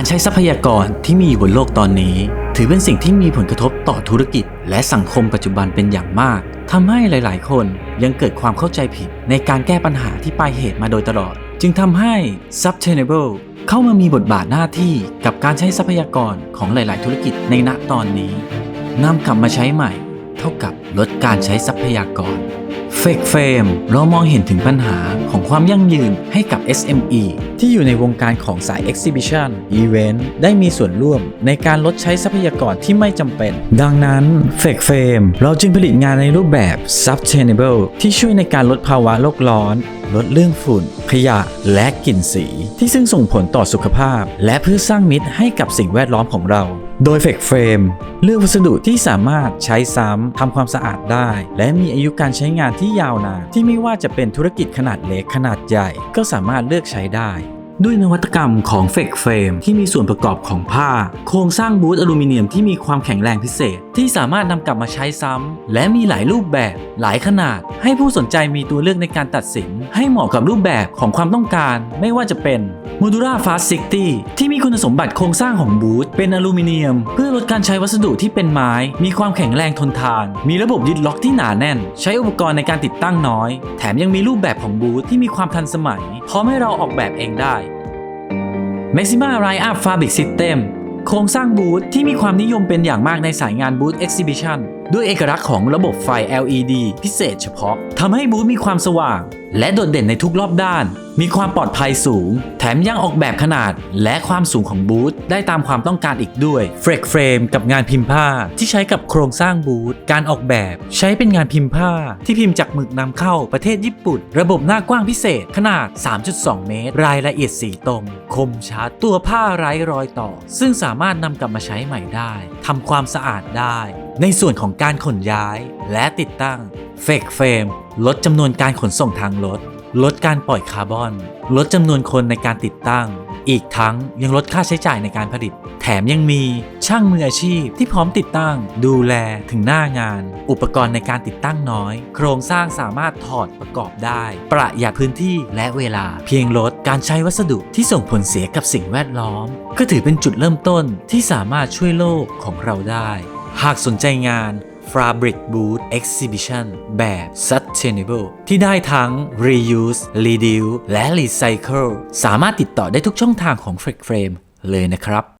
การใช้ทรัพยากรที่มีอยู่บนโลกตอนนี้ ถือเป็นสิ่งที่มีผลกระทบต่อธุรกิจ และสังคมปัจจุบันเป็นอย่างมากทำให้หลาย ๆ คนยังเกิดความเข้าใจผิด ในการแก้ปัญหาที่ปลายเหตุมาโดยตลอด จึงทำให้ sustainable เข้ามามีบทบาทหน้าที่กับการใช้ทรัพยากรของหลาย ๆ ธุรกิจในณตอนนี้นำกลับมาใช้ใหม่ เท่ากับลดการใช้ทรัพยากรเฟกเฟมเรามองเห็นถึงปัญหาของความยั่งยืนให้กับ SME ที่อยู่ในวงการของสาย Exhibition Event ได้มีส่วนร่วมในการลดใช้ทรัพยากรที่ไม่จำเป็น ดังนั้นเฟกเฟมเราจึงผลิตงานในรูปแบบ Sustainable ที่ช่วยในการลดภาวะโลกร้อน ลดเรื่องฝุ่น ขยะและกลิ่นสี ที่ซึ่งส่งผลต่อสุขภาพ และเพื่อสร้างมิตรให้กับสิ่งแวดล้อมของเรา โดยเฟกเฟรมเลือกวัสดุที่สามารถใช้ซ้ำทำความสะอาดได้ และมีอายุการใช้งานที่ยาวนานที่ไม่ว่าจะเป็นธุรกิจขนาดเล็กขนาดใหญ่ ก็สามารถเลือกใช้ได้ ด้วยนวัตกรรมของเฟกเฟรมที่มีส่วนประกอบของผ้า โครงสร้างบูทอลูมิเนียมที่มีความแข็งแรงพิเศษ ที่สามารถนำกลับมาใช้ซ้ำ และมีหลายรูปแบบ หลายขนาด ให้ผู้สนใจมีตัวเลือกในการตัดสิน ให้เหมาะกับรูปแบบของความต้องการ ไม่ว่าจะเป็น Modula Fast 60 ที่มีคุณสมบัติโครงสร้างของบูทเป็นอลูมิเนียม เพื่อลดการใช้วัสดุที่เป็นไม้ มีความแข็งแรงทนทาน มีระบบยึดล็อกที่หนาแน่น ใช้อุปกรณ์ในการติดตั้งน้อย แถมยังมีรูปแบบของบูทที่มีความทันสมัยพร้อมให้เราออกแบบเองได้ Maxima Line Up Fabric System โครงสร้างบูธที่มีความนิยมเป็นอย่างมากในสายงานบูธ Exhibition ด้วยเอกลักษณ์ของระบบไฟ LED พิเศษเฉพาะทำให้บูธมีความสว่าง และโดดเด่นในทุกรอบด้าน มีความปลอดภัยสูง แถมยังออกแบบขนาดและความสูงของบูธได้ตามความต้องการอีกด้วยเฟรกเฟรมกับงานพิมพ์ผ้าที่ใช้กับโครงสร้างบูธการออกแบบใช้เป็นงานพิมพ์ผ้าที่พิมพ์จากหมึกนำเข้าประเทศญี่ปุ่น ระบบหน้ากว้างพิเศษขนาด 3.2 เมตร รายละเอียดสีตรง คมชัดตัวผ้าไร้รอยต่อ ซึ่งสามารถนำกลับมาใช้ใหม่ได้ทำความสะอาดได้ ในส่วนของการขนย้ายและติดตั้งเฟกเฟรมลดจำนวนการขนส่งทางรถ ลดการปล่อยคาร์บอน ลดจำนวนคนในการติดตั้ง อีกทั้งยังลดค่าใช้จ่ายในการผลิต แถมยังมีช่างมืออาชีพที่พร้อมติดตั้ง ดูแลถึงหน้างาน อุปกรณ์ในการติดตั้งน้อย โครงสร้างสามารถถอดประกอบได้ ประหยัดพื้นที่และเวลา เพียงลดการใช้วัสดุที่ส่งผลเสียกับสิ่งแวดล้อม ก็ถือเป็นจุดเริ่มต้นที่สามารถช่วยโลกของเราได้ หากสนใจงาน Fabric Boot Exhibition แบบ Sustainable ที่ได้ทั้ง Reuse Reduce และ Recycle สามารถติดต่อได้ทุกช่องทางของ f r eak Frame เลยนะครับ